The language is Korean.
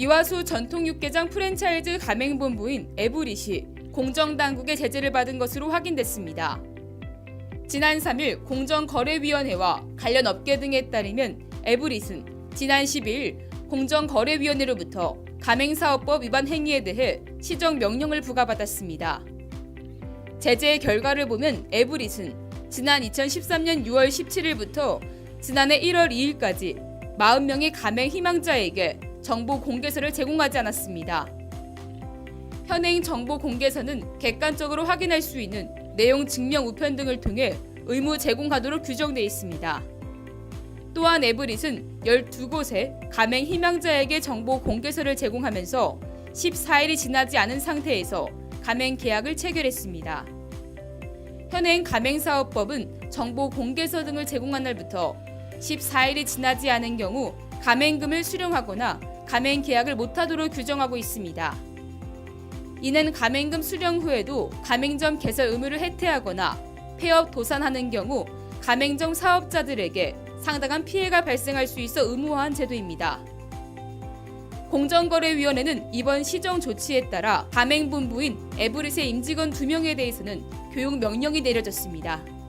이화수 전통육개장 프랜차이즈 가맹본부인 에브릿이 공정당국의 제재를 받은 것으로 확인됐습니다. 지난 3일 공정거래위원회와 관련 업계 등에 따르면 에브릿은 지난 12일 공정거래위원회로부터 가맹사업법 위반 행위에 대해 시정 명령을 부과받았습니다. 제재의 결과를 보면 에브릿은 지난 2013년 6월 17일부터 지난해 1월 2일까지 40명의 가맹 희망자에게 정보 공개서를 제공하지 않았습니다. 현행 정보 공개서는 객관적으로 확인할 수 있는 내용 증명 우편 등을 통해 의무 제공하도록 규정돼 있습니다. 또한 에브릿은 12곳의 가맹 희망자에게 정보 공개서를 제공하면서 14일이 지나지 않은 상태에서 가맹 계약을 체결했습니다. 현행 가맹사업법은 정보 공개서 등을 제공한 날부터 14일이 지나지 않은 경우 가맹금을 수령하거나 가맹 계약을 못하도록 규정하고 있습니다. 이는 가맹금 수령 후에도 가맹점 개설 의무를 해태하거나 폐업 도산하는 경우 가맹점 사업자들에게 상당한 피해가 발생할 수 있어 의무화한 제도입니다. 공정거래위원회는 이번 시정 조치에 따라 가맹본부인 에브릿의 임직원 2명에 대해서는 교육 명령이 내려졌습니다.